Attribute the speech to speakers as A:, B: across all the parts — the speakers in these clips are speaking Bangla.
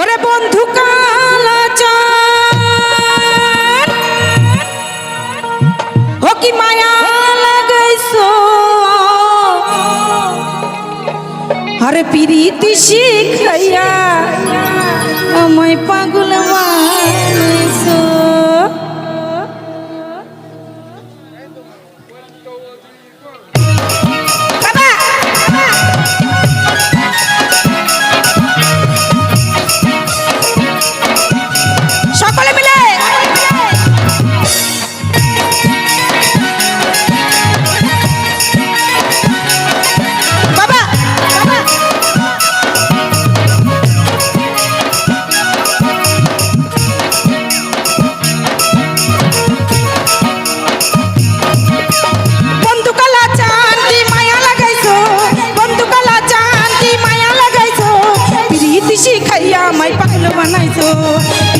A: ওরে বন্ধু কালাচার ও কি মায়া লাগাইছো। আরে পিরিতি শিখাইয়া আমায় পাগল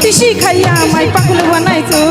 A: किती शिकाई माय पाकलं बनायचं.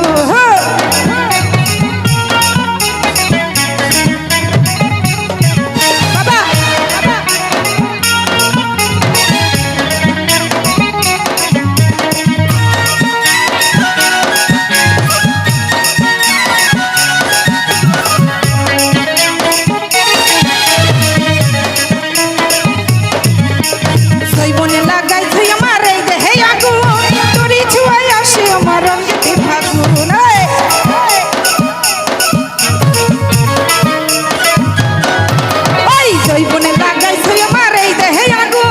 A: ওই জৈবনে লাগাই আমার এই দেহে আগুন।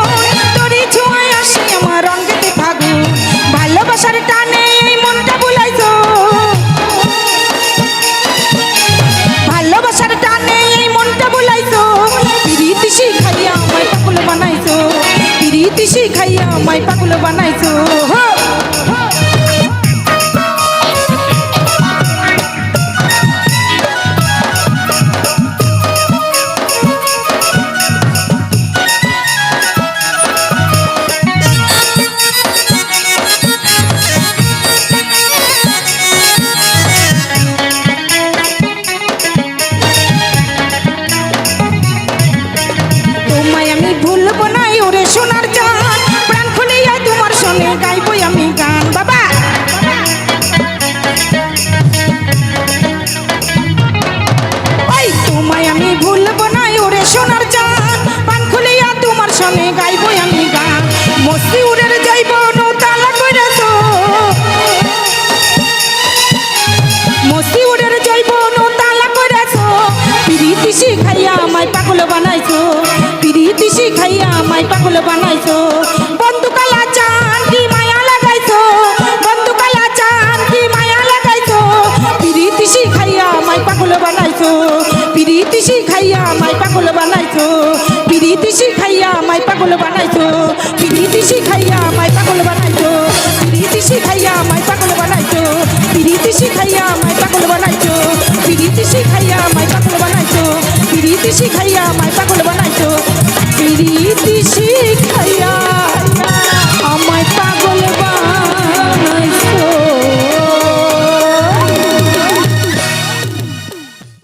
A: তোরি ছুয়াই আসে আমার রঙেতে ফাগুন। ভালোবাসার টানে এই মনটা বুলাইছো। ভালোবাসার টানে এই মনটা বুলাইছো। প্রীতি শিখাইয়া আমায় পাগল বানাইছো। প্রীতি শিখাইয়া আমায় পাগল বানাইছো। আমি ভুলবো না ওরে সোনার চান প্রাণ খুলিয়া তোমার সনে গাইবই আমি গান। বাবা! ওই, তোমায় আমি ভুলবো না ওরে সোনার চান প্রাণ তোমার সনে গাইবই আমি গান। মস্তি উড়ের যাইব নৌতালা কইরাছো। মস্তি উড়ের যাইব নৌতালা কইরাছো। প্রীতি শিখাইয়া আমায় পাগল বানাইছো। পাগল বানাইছো। বন্ধু কালা চান কি মায়া লাগাইছো? বন্ধু কালা চান কি মায়া লাগাইছো? প্রীতি শিখাইয়া মাই পাগল বানাইছো। প্রীতি শিখাইয়া মাই পাগল বানাইছো। প্রীতি শিখাইয়া মাই পাগল বানাইছো। প্রীতি শিখাইয়া মাই পাগল বানাইছো।